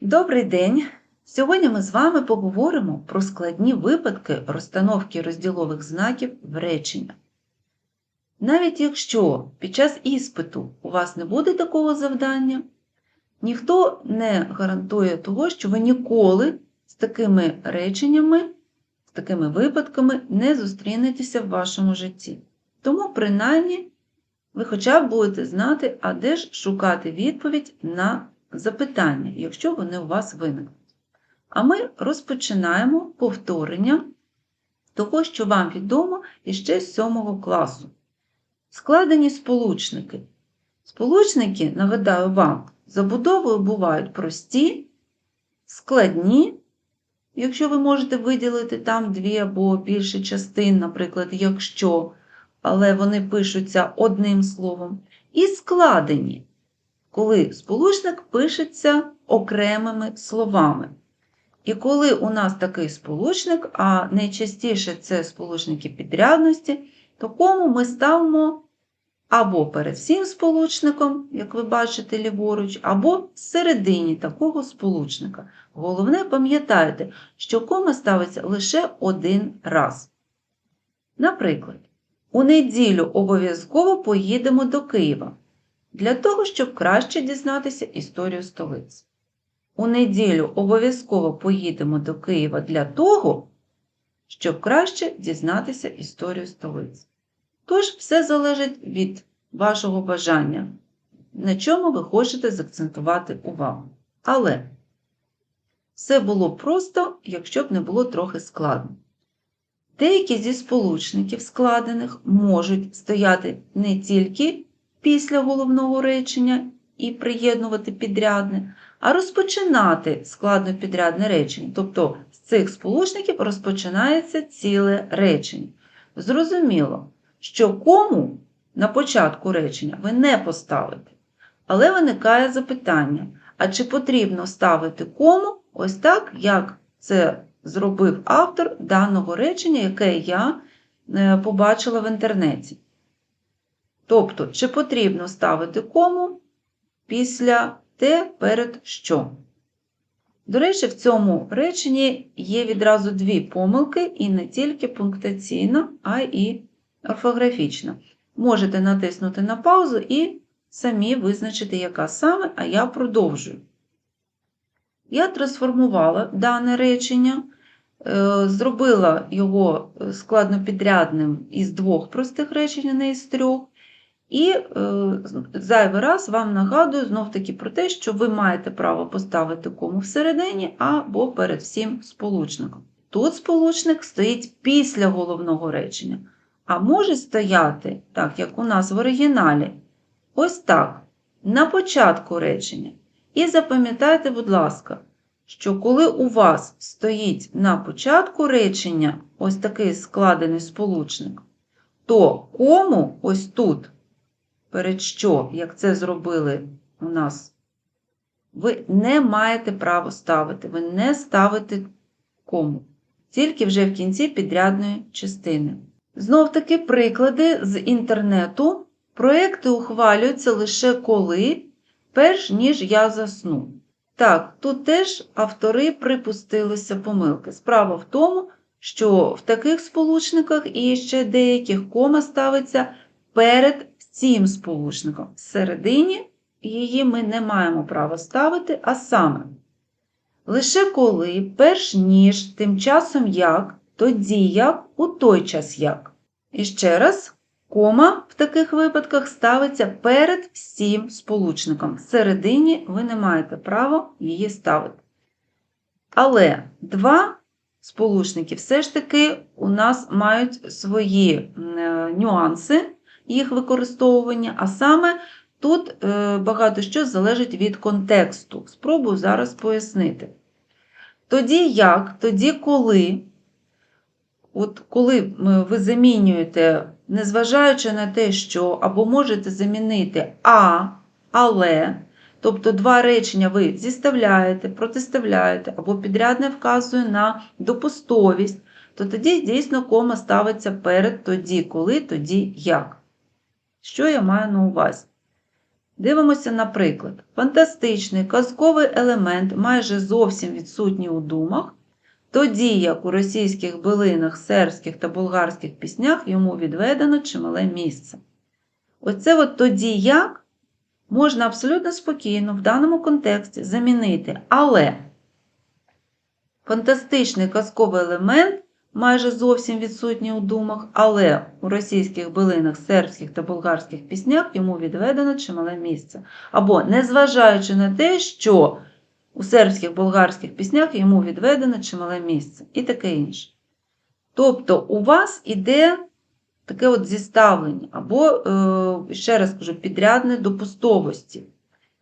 Добрий день! Сьогодні ми з вами поговоримо про складні випадки розстановки розділових знаків в речення. Навіть якщо під час іспиту у вас не буде такого завдання, ніхто не гарантує того, що ви ніколи з такими реченнями, з такими випадками не зустрінетеся в вашому житті. Тому, принаймні, ви хоча б будете знати, а де ж шукати відповідь на запитання, якщо вони у вас виникнуть. А ми розпочинаємо повторення того, що вам відомо іще з 7 класу. Складені сполучники. Сполучники, нагадаю вам, забудовою бувають прості, складні, якщо ви можете виділити там дві або більше частин, наприклад, якщо, але вони пишуться одним словом, і складені коли сполучник пишеться окремими словами. І коли у нас такий сполучник, а найчастіше це сполучники підрядності, то кому ми ставимо або перед всім сполучником, як ви бачите ліворуч, або всередині такого сполучника. Головне, пам'ятайте, що кома ставиться лише один раз. Наприклад, у неділю обов'язково поїдемо до Києва для того, щоб краще дізнатися історію столиці. У неділю обов'язково поїдемо до Києва для того, щоб краще дізнатися історію столиці. Тож, все залежить від вашого бажання, на чому ви хочете заакцентувати увагу. Але все було просто, якщо б не було трохи складно. Деякі зі сполучників складених можуть стояти не тільки після головного речення і приєднувати підрядне, а розпочинати складно-підрядне речення. Тобто з цих сполучників розпочинається ціле речення. Зрозуміло, що кому на початку речення ви не поставите. Але виникає запитання: а чи потрібно ставити кому ось так, як це зробив автор даного речення, яке я е, побачила в інтернеті? Тобто, чи потрібно ставити кому після те перед що. До речі, в цьому реченні є відразу дві помилки, і не тільки пунктаційна, а і орфографічна. Можете натиснути на паузу і самі визначити, яка саме, а я продовжую. Я трансформувала дане речення, е, зробила його складнопідрядним із двох простих речень, а не із трьох. І е, зайвий раз вам нагадую знов-таки про те, що ви маєте право поставити кому всередині або перед всім сполучником. Тут сполучник стоїть після головного речення, а може стояти, так як у нас в оригіналі, ось так, на початку речення. І запам'ятайте, будь ласка, що коли у вас стоїть на початку речення ось такий складений сполучник, то кому ось тут перед що, як це зробили у нас, ви не маєте право ставити, ви не ставите кому. Тільки вже в кінці підрядної частини. Знов таки приклади з інтернету. Проекти ухвалюються лише коли, перш ніж я засну. Так, тут теж автори припустилися помилки. Справа в тому, що в таких сполучниках і ще деяких кома ставиться перед цим сполучником. Всередині її ми не маємо права ставити, а саме. Лише коли, перш ніж, тим часом як, тоді як, у той час як. І ще раз, кома в таких випадках ставиться перед всім сполучником. Всередині ви не маєте права її ставити. Але два сполучники все ж таки у нас мають свої е, нюанси їх використовування, а саме тут е, багато що залежить від контексту. Спробую зараз пояснити. Тоді як, тоді коли, от коли ви замінюєте, незважаючи на те, що або можете замінити а, але, тобто два речення ви зіставляєте, протиставляєте, або підрядне вказує на допустовість, то тоді дійсно кома ставиться перед тоді, коли, тоді як. Що я маю на увазі? Дивимося, наприклад, фантастичний казковий елемент майже зовсім відсутній у думах, тоді як у російських билинах, сербських та болгарських піснях йому відведено чимале місце. Оце от тоді як можна абсолютно спокійно в даному контексті замінити, але фантастичний казковий елемент майже зовсім відсутній у думах, але у російських билинах, сербських та болгарських піснях йому відведено чимале місце. Або незважаючи на те, що у сербських болгарських піснях йому відведено чимале місце і таке інше. Тобто у вас іде таке от зіставлення, або, е, ще раз кажу, підрядне до пустовості.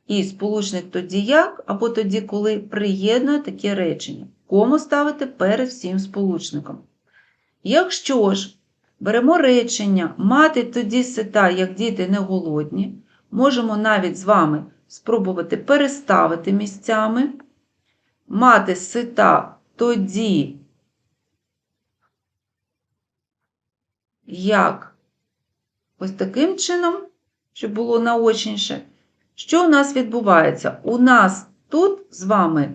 І сполучник тоді як, або тоді, коли приєднує таке речення. Кому ставити перед всім сполучником. Якщо ж беремо речення мати тоді сита, як діти не голодні, можемо навіть з вами спробувати переставити місцями. Мати сита тоді, як ось таким чином, щоб було наочніше. Що у нас відбувається? У нас тут з вами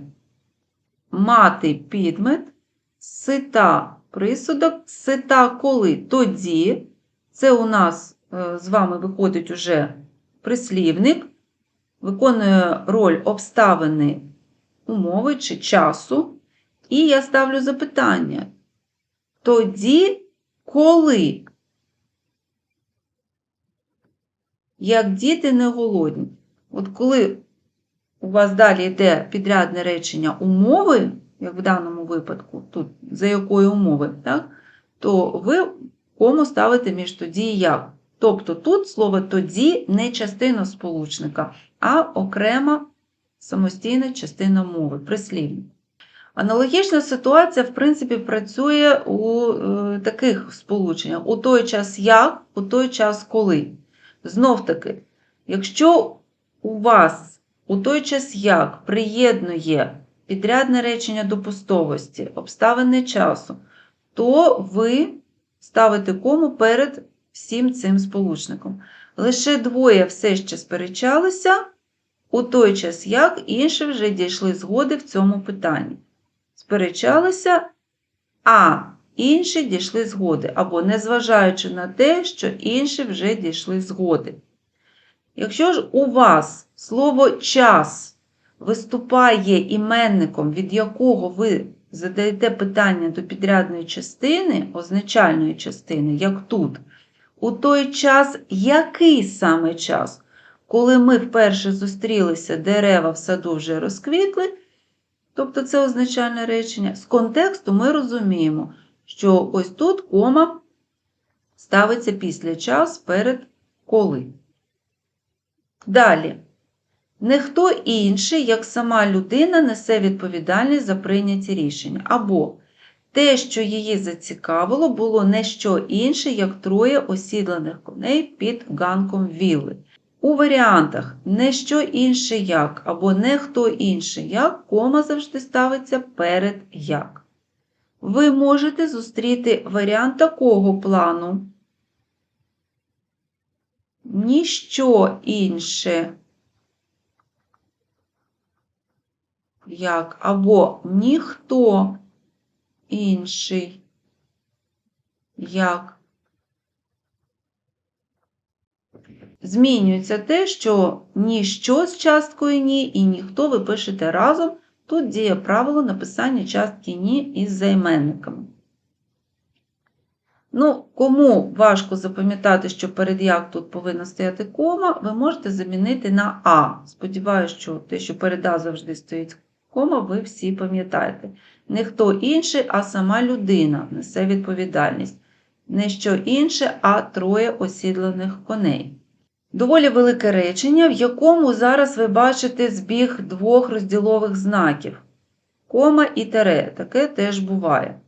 мати підмет, сита присудок, сита коли тоді. Це у нас е, з вами виходить уже прислівник, виконує роль обставини умови чи часу. І я ставлю запитання. Тоді, коли? Як діти не голодні. От коли у вас далі йде підрядне речення умови, як в даному випадку, тут за якої умови, так, то ви кому ставите між тоді і як. Тобто тут слово тоді не частина сполучника, а окрема самостійна частина мови, прислівник. Аналогічна ситуація, в принципі, працює у е, таких сполученнях: у той час як, у той час коли. Знов таки, якщо у вас у той час як приєднує підрядне речення до пустовості, обставини часу, то ви ставите кому перед всім цим сполучником. Лише двоє все ще сперечалися, у той час як інші вже дійшли згоди в цьому питанні. Сперечалися, а інші дійшли згоди, або незважаючи на те, що інші вже дійшли згоди. Якщо ж у вас слово час виступає іменником, від якого ви задаєте питання до підрядної частини, означальної частини, як тут, у той час, який саме час, коли ми вперше зустрілися, дерева в саду вже розквітли, тобто це означальне речення, з контексту ми розуміємо, що ось тут кома ставиться після час перед коли. Далі. Не хто інший, як сама людина, несе відповідальність за прийняті рішення. Або те, що її зацікавило, було не що інше, як троє осідланих коней під ганком вілли. У варіантах не що інше як, або не хто інший як, кома завжди ставиться перед як. Ви можете зустріти варіант такого плану. Ніщо інше. як, або ніхто інший, як. Змінюється те, що ніщо з часткою ні і ніхто ви пишете разом. Тут діє правило написання частки ні із займенниками. Ну, Кому важко запам'ятати, що перед як тут повинна стояти кома, ви можете замінити на А. Сподіваюся, що те, що перед А завжди стоїть кома, ви всі пам'ятаєте. Не хто інший, а сама людина несе відповідальність. Не що інше, а троє осідланих коней. Доволі велике речення, в якому зараз ви бачите збіг двох розділових знаків кома і тере. Таке теж буває.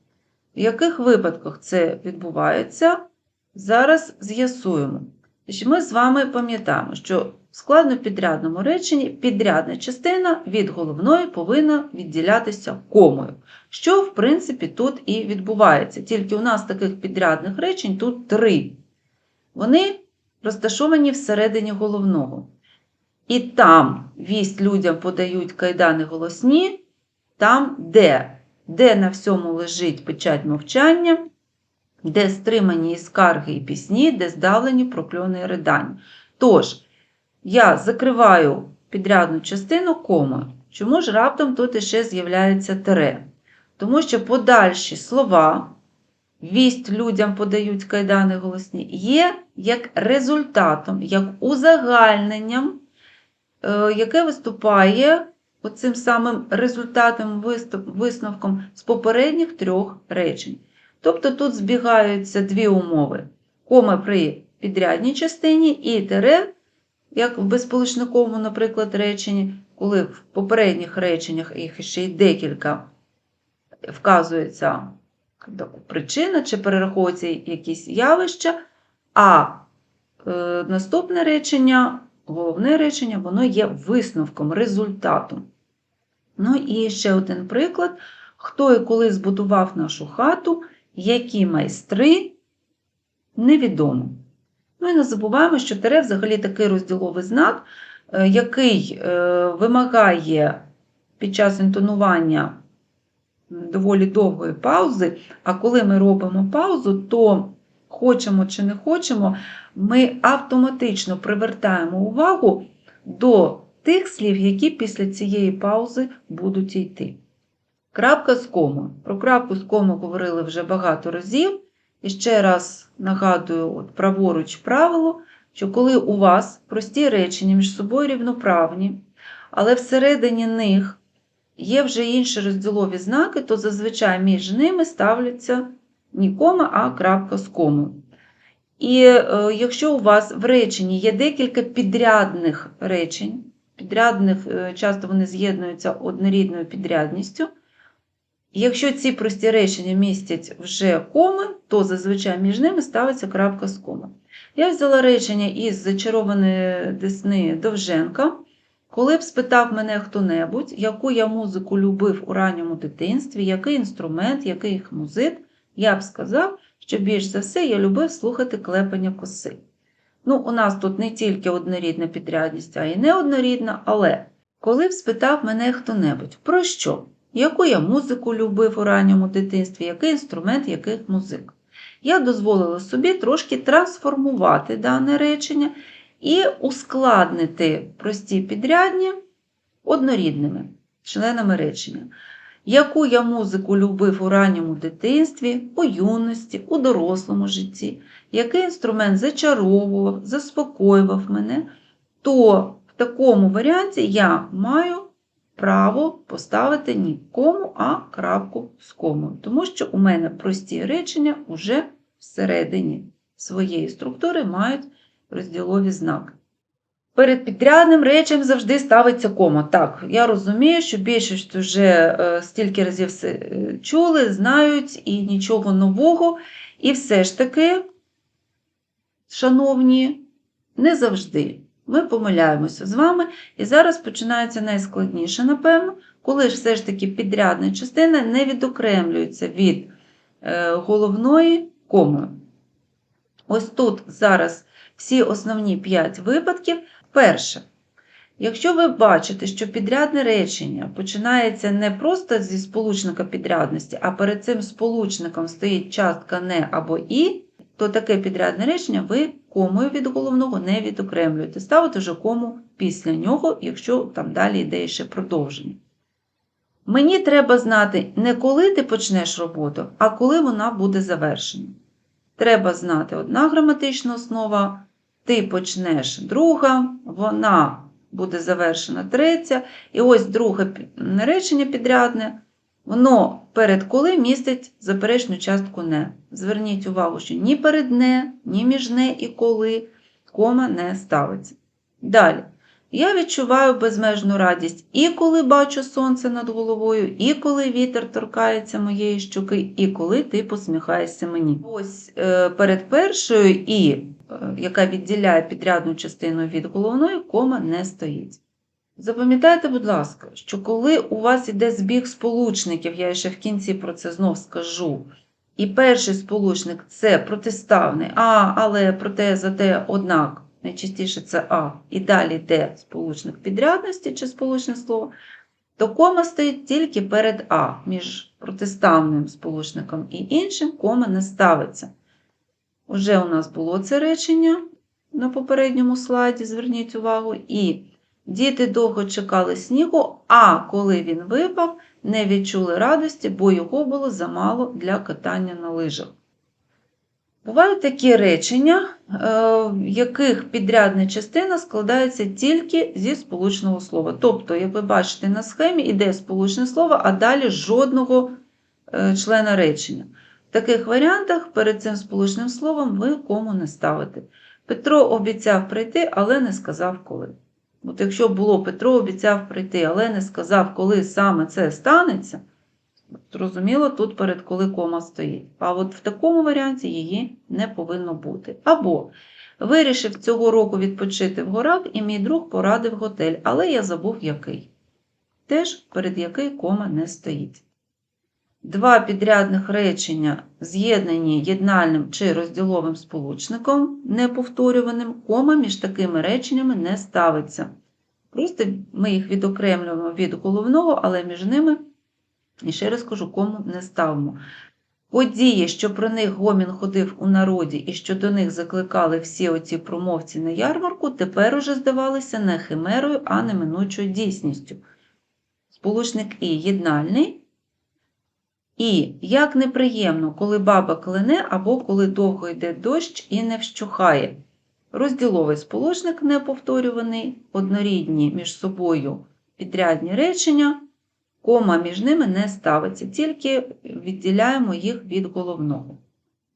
В яких випадках це відбувається, зараз з'ясуємо. Ми з вами пам'ятаємо, що в складнопідрядному реченні підрядна частина від головної повинна відділятися комою, що, в принципі, тут і відбувається. Тільки у нас таких підрядних речень тут три. Вони розташовані всередині головного. І там вість людям подають кайдани голосні, там де, де на всьому лежить печать мовчання, де стримані і скарги і пісні, де здавлені прокльони і ридання. Тож, я закриваю підрядну частину комою. Чому ж раптом тут іще з'являється тире? Тому що подальші слова, вість людям подають кайдани голосні, є як результатом, як узагальненням, е, яке виступає оцим самим результатом, висновком з попередніх трьох речень. Тобто тут збігаються дві умови: кома при підрядній частині і тире, як в безполучниковому, наприклад, реченні, коли в попередніх реченнях їх ще й декілька вказується причина чи перераховується якісь явища, а е, наступне речення, головне речення, воно є висновком, результатом. Ну і ще один приклад. Хто і коли збудував нашу хату, які майстри, невідомо. Ну і не забуваємо, що тире взагалі такий розділовий знак, е, який е, вимагає під час інтонування доволі довгої паузи, а коли ми робимо паузу, то хочемо чи не хочемо, ми автоматично привертаємо увагу до тих слів, які після цієї паузи будуть йти. Крапка з комою. Про крапку з комою говорили вже багато разів. І ще раз нагадую, от праворуч правило, що коли у вас прості речення між собою рівноправні, але всередині них є вже інші розділові знаки, то зазвичай між ними ставляться не кома, а крапка з комою. І е, якщо у вас в реченні є декілька підрядних речень, підрядних, е, часто вони з'єднуються однорідною підрядністю, Якщо ці прості речення містять вже коми, то зазвичай між ними ставиться крапка з коми. Я взяла речення із зачарованої Десни Довженка. Коли б спитав мене хто-небудь, яку я музику любив у ранньому дитинстві, який інструмент, який музик, я б сказав, що більш за все я любив слухати клепання коси. Ну, у нас тут не тільки однорідна підрядність, а й неоднорідна, але коли б спитав мене хто-небудь, про що? яку я музику любив у ранньому дитинстві, який інструмент, яких музик. Я дозволила собі трошки трансформувати дане речення і ускладнити прості підрядні однорідними членами речення. Яку я музику любив у ранньому дитинстві, у юності, у дорослому житті, який інструмент зачаровував, заспокоював мене, то в такому варіанті я маю право поставити ні кому, а крапку з комою, тому що у мене прості речення вже всередині своєї структури мають розділові знаки. Перед підрядним реченням завжди ставиться кома. Так, я розумію, що більшість вже е, стільки разів все е, чули, знають і нічого нового. І все ж таки, шановні, не завжди. Ми помиляємося з вами, і зараз починається найскладніше, напевно, коли ж все ж таки підрядна частина не відокремлюється від е, головної комою. Ось тут зараз всі основні 5 випадків. Перше, якщо ви бачите, що підрядне речення починається не просто зі сполучника підрядності, а перед цим сполучником стоїть частка не або і, то таке підрядне речення ви комою від головного не відокремлюєте. Ставите вже кому після нього, якщо там далі йде ще продовження. Мені треба знати не коли ти почнеш роботу, а коли вона буде завершена. Треба знати одна граматична основа, ти почнеш друга, вона буде завершена третя. І ось друге речення підрядне. Воно перед коли містить заперечну частку не. Зверніть увагу, що ні перед не, ні між не і коли кома не ставиться. Далі. Я відчуваю безмежну радість і коли бачу сонце над головою, і коли вітер торкається моєї щуки, і коли ти посміхаєшся мені. Ось е, перед першою і, яка відділяє підрядну частину від головної, кома не стоїть. Запам'ятайте, будь ласка, що коли у вас іде збіг сполучників, я ще в кінці про це знов скажу, і перший сполучник це протиставний, а, але, проте, зате, однак, найчастіше це А, і далі йде сполучник підрядності чи сполучне слово, то кома стоїть тільки перед А. Між протиставним сполучником і іншим кома не ставиться. Уже у нас було це речення на попередньому слайді, зверніть увагу. І діти довго чекали снігу, а коли він випав, не відчули радості, бо його було замало для катання на лижах. Бувають такі речення, е, в яких підрядна частина складається тільки зі сполучного слова. Тобто, як ви бачите на схемі, іде сполучне слово, а далі жодного е, члена речення. В таких варіантах перед цим сполучним словом ви кому не ставите. Петро обіцяв прийти, але не сказав коли. От якщо було Петро обіцяв прийти, але не сказав, коли саме це станеться, зрозуміло, тут перед коли кома стоїть. А от в такому варіанті її не повинно бути. Або вирішив цього року відпочити в горах, і мій друг порадив готель, але я забув який. Теж перед який кома не стоїть. Два підрядних речення, з'єднані єднальним чи розділовим сполучником, неповторюваним, кома між такими реченнями не ставиться. Просто ми їх відокремлюємо від головного, але між ними, і ще раз кажу, кому не ставимо. Події, що про них гомін ходив у народі і що до них закликали всі оці промовці на ярмарку, тепер уже здавалися не химерою, а неминучою дійсністю. Сполучник І єднальний. І як неприємно, коли баба клине або коли довго йде дощ і не вщухає. Розділовий сполучник неповторюваний, однорідні між собою підрядні речення, кома між ними не ставиться, тільки відділяємо їх від головного.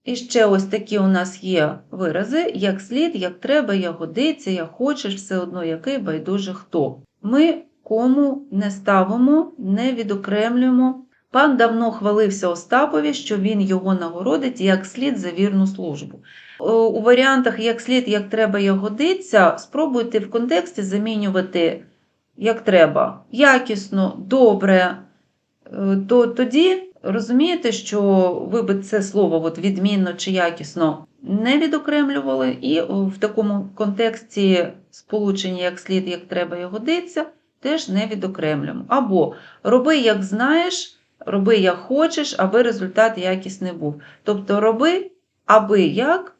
І ще ось такі у нас є вирази, як слід, як треба, як годиться, як хочеш, все одно який байдуже хто. Ми кому не ставимо, не відокремлюємо. Пан давно хвалився Остапові, що він його нагородить як слід за вірну службу. У варіантах як слід, як треба, як годиться, спробуйте в контексті замінювати як треба, якісно, добре. Е, То тоді розумієте, що ви би це слово от, відмінно чи якісно не відокремлювали, і в такому контексті сполучення як слід, як треба, як годиться, теж не відокремлюємо. Або роби, як знаєш. Роби, як хочеш, аби результат якісний був. Тобто роби, аби як,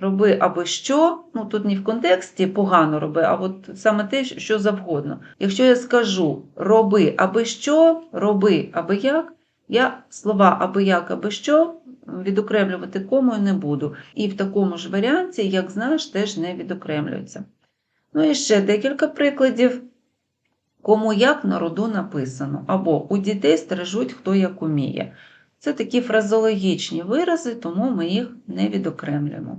роби аби що. Ну тут не в контексті погано роби, а от саме те, що завгодно. Якщо я скажу роби аби що, роби аби як, я слова аби як, аби що відокремлювати комою не буду. І в такому ж варіанті, як знаєш, теж не відокремлюється. Ну і ще декілька прикладів. Кому як на роду написано, або у дітей стережуть, хто як уміє. Це такі фразологічні вирази, тому ми їх не відокремлюємо.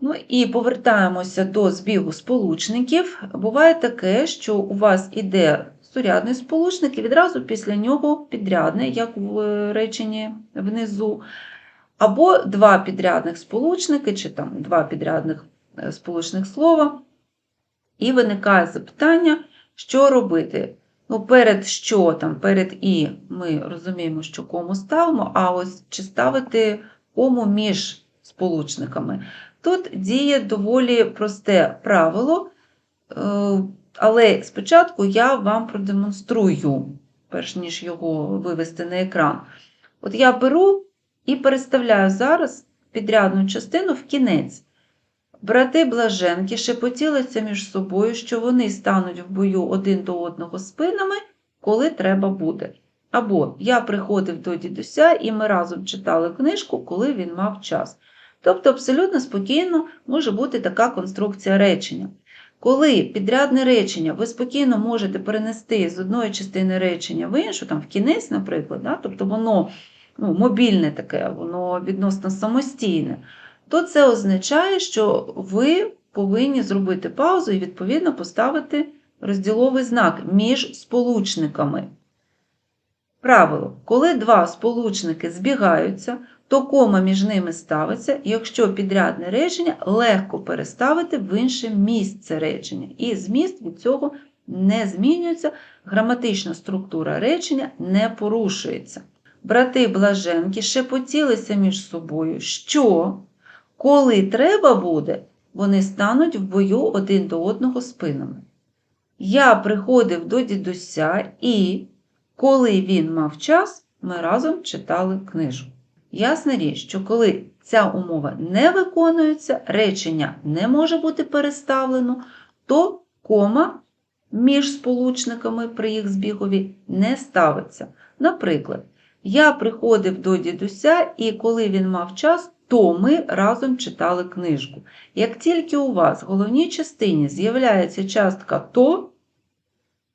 Ну і повертаємося до збігу сполучників. Буває таке, що у вас іде сурядний сполучник, і відразу після нього підрядний, як в реченні внизу, або два підрядних сполучники, чи там два підрядних сполучних слова. І виникає запитання, що робити. Ну, перед що там, перед і ми розуміємо, що кому ставимо, а ось чи ставити кому між сполучниками. Тут діє доволі просте правило, е, але спочатку я вам продемонструю, перш ніж його вивести на екран. От я беру і переставляю зараз підрядну частину в кінець. Брати Блаженки шепотілися між собою, що вони стануть в бою один до одного спинами, коли треба буде. Або я приходив до дідуся, і ми разом читали книжку, коли він мав час. Тобто, абсолютно спокійно може бути така конструкція речення. Коли підрядне речення ви спокійно можете перенести з одної частини речення в іншу, там в кінець, наприклад, да? тобто воно ну, мобільне таке, воно відносно самостійне то це означає, що ви повинні зробити паузу і, відповідно, поставити розділовий знак між сполучниками. Правило, коли два сполучники збігаються, то кома між ними ставиться, якщо підрядне речення легко переставити в інше місце речення. І зміст від цього не змінюється, граматична структура речення не порушується. Брати Блаженки шепотілися між собою, що коли треба буде, вони стануть в бою один до одного спинами. Я приходив до дідуся і, коли він мав час, ми разом читали книжку. Ясна річ, що коли ця умова не виконується, речення не може бути переставлено, то кома між сполучниками при їх збігові не ставиться. Наприклад, я приходив до дідуся, і коли він мав час, то ми разом читали книжку. Як тільки у вас в головній частині з'являється частка то,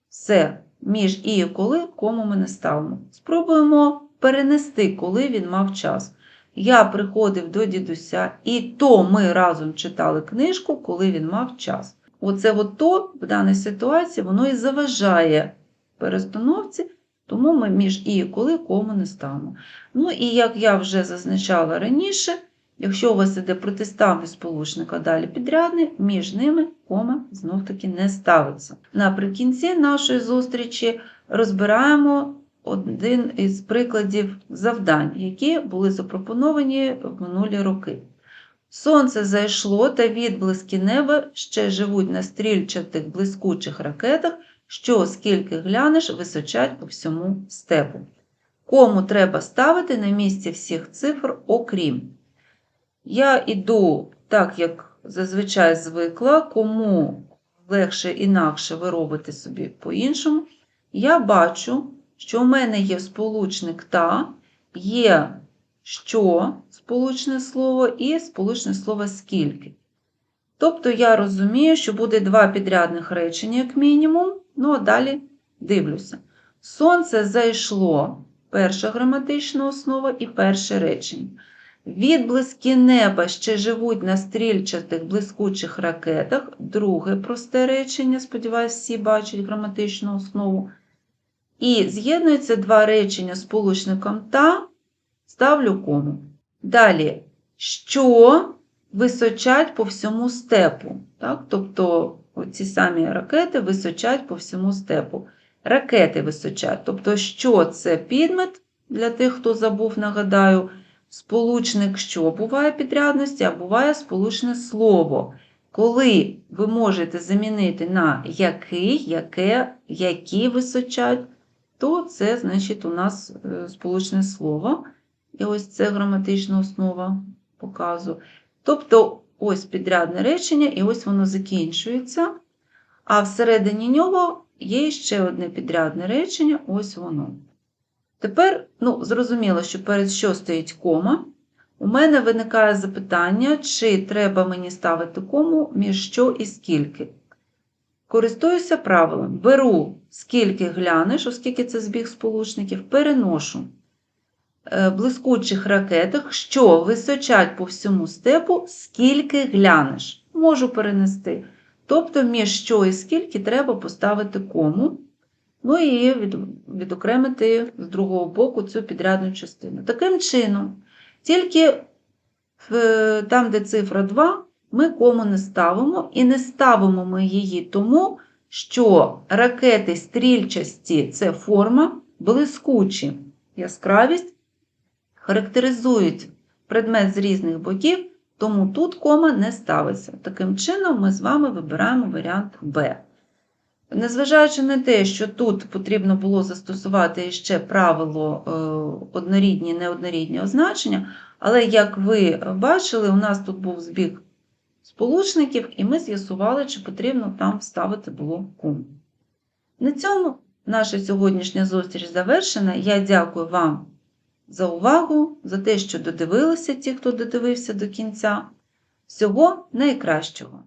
все, між і і коли кому ми не ставимо. Спробуємо перенести, коли він мав час. Я приходив до дідуся, і то ми разом читали книжку, коли він мав час. Оце от то в даній ситуації воно і заважає перестановці, тому ми між і коли кому не ставимо. Ну і як я вже зазначала раніше, якщо у вас іде протиставний сполучник, а далі підрядний, між ними кома знов-таки не ставиться. Наприкінці нашої зустрічі розбираємо один із прикладів завдань, які були запропоновані в минулі роки. Сонце зайшло та відблиски неба ще живуть на стрільчатих блискучих ракетах, що, скільки глянеш, височать по всьому степу. Кому треба ставити на місці всіх цифр, окрім. Я йду так, як зазвичай звикла, кому легше інакше ви робите собі по-іншому. Я бачу, що в мене є сполучник та, є що сполучне слово і сполучне слово скільки. Тобто я розумію, що буде два підрядних речення, як мінімум, ну а далі дивлюся. Сонце зайшло перша граматична основа і перше речення. Відблиски неба ще живуть на стрільчатих блискучих ракетах. Друге просте речення, сподіваюся, всі бачать граматичну основу. І з'єднуються два речення з сполучником та, ставлю кому. Далі, що височать по всьому степу. Так? Тобто ці самі ракети височать по всьому степу. Ракети височать. Тобто, що це підмет для тих, хто забув, нагадаю, сполучник що буває підрядності, а буває сполучне слово. Коли ви можете замінити на який, яке, які височать, то це, значить, у нас е, сполучне слово. І ось це граматична основа показу. Тобто, ось підрядне речення, і ось воно закінчується. А всередині нього є ще одне підрядне речення, ось воно. Тепер, ну, зрозуміло, що перед що стоїть кома. У мене виникає запитання, чи треба мені ставити кому між що і скільки. Користуюся правилом. Беру, скільки глянеш, оскільки це збіг сполучників, переношу блискучих ракетах, що височать по всьому степу, скільки глянеш. Можу перенести. Тобто, між що і скільки треба поставити кому. Ну і від, відокремити з другого боку цю підрядну частину. Таким чином, тільки в, там, де цифра 2, ми кому не ставимо, і не ставимо ми її тому, що ракети стрільчасті це форма, блискучі яскравість, характеризують предмет з різних боків, тому тут кома не ставиться. Таким чином, ми з вами вибираємо варіант Б. Незважаючи на те, що тут потрібно було застосувати ще правило е, однорідні неоднорідні означення, але, як ви бачили, у нас тут був збіг сполучників, і ми з'ясували, чи потрібно там вставити було кум. На цьому наша сьогоднішня зустріч завершена. Я дякую вам за увагу, за те, що додивилися ті, хто додивився до кінця. Всього найкращого!